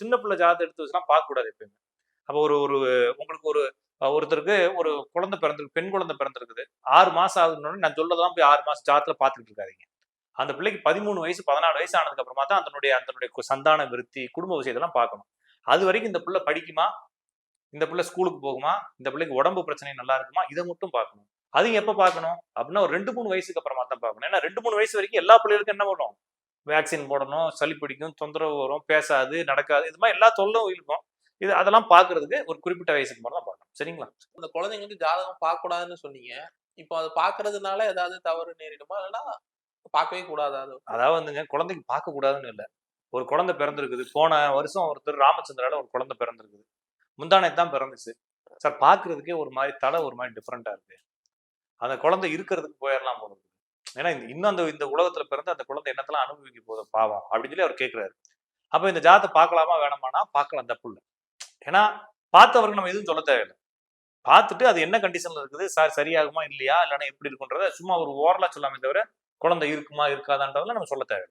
சின்ன பிள்ளை ஜாதகம் எடுத்து வச்சுலாம் பார்க்க கூடாது எப்பயுமே. அப்போ ஒரு ஒரு உங்களுக்கு ஒரு ஒருத்தருக்கு ஒரு குழந்தை பிறந்திருக்கு பெண் குழந்தை பிறந்திருக்குது. ஆறு மாசம் ஆகுதுன்னு நான் சொல்லதான் போய் ஆறு மாசம் ஜாத்துல பார்த்துட்டு இருக்காதீங்க. அந்த பிள்ளைக்கு பதிமூணு வயசு பதினாலு வயசு ஆனதுக்கு அப்புறமா தான் அதனுடைய அதனுடைய சந்தான விருத்தி குடும்ப விஷயத்தெல்லாம் பார்க்கணும். அது வரைக்கும் இந்த பிள்ளை படிக்குமா? இந்த பிள்ளை ஸ்கூலுக்கு போகுமா? இந்த பிள்ளைக்கு உடம்பு பிரச்சனை நல்லா இருக்குமா? இதை மட்டும் பார்க்கணும். அது எப்ப பார்க்கணும்? அப்படின்னா ஒரு ரெண்டு மூணு வயசுக்கு அப்புறமா தான் பார்க்கணும். ஏன்னா ரெண்டு மூணு வயசு வரைக்கும் எல்லா பிள்ளைகளுக்கும் என்ன பண்ணும் வேக்சின் போடணும் சளி பிடிக்கும் தொந்தரவு வரும் பேசாது நடக்காது இது மாதிரி எல்லா தொல்லும் இருக்கும். இது அதெல்லாம் பார்க்கிறதுக்கு ஒரு குறிப்பிட்ட வயசுக்கு மேலே தான் பார்க்கணும். சரிங்களா? அந்த குழந்தைங்க வந்து ஜாதகம் பார்க்க கூடாதுன்னு சொன்னீங்க. இப்போ அது பார்க்கறதுனால ஏதாவது தவறு நேரிடுமா? இல்லைன்னா பார்க்கவே கூடாதா அது? அதாவது வந்துங்க குழந்தைக்கு பார்க்க கூடாதுன்னு இல்லை. ஒரு குழந்தை பிறந்திருக்குது. போன வருஷம் ஒருத்தர் ராமச்சந்திரால ஒரு குழந்தை பிறந்திருக்குது. முந்தானே தான் பிறந்துச்சு. சார் பார்க்கிறதுக்கே ஒரு மாதிரி தலை ஒரு மாதிரி டிஃப்ரெண்டா இருக்கு. அந்த குழந்தை இருக்கிறதுக்கு போயிடலாம் இருக்கு. ஏன்னா இந்த- இன்னும் அந்த இந்த உலகத்துல பிறந்து அந்த குழந்தை என்னத்தெல்லாம் அனுபவிக்க போகுது பாவம் அப்படின்னு சொல்லி அவர் கேட்கிறாரு அப்ப இந்த ஜாதத்தை பார்க்கலாமா வேணாமானா பார்க்கலாம் தப்பு இல்லை ஏன்னா பார்த்தவருக்கு நம்ம எதுவும் சொல்ல தேவையில்லை. பார்த்துட்டு அது என்ன கண்டிஷன்ல இருக்குது சார் சரியாகுமா இல்லையா இல்லைன்னா எப்படி இருக்குன்றத சும்மா ஒரு ஓரலா சொல்லாமே தவிர குழந்தை இருக்குமா இருக்காதான்றதெல்லாம் நம்ம சொல்ல தேவையில்லை.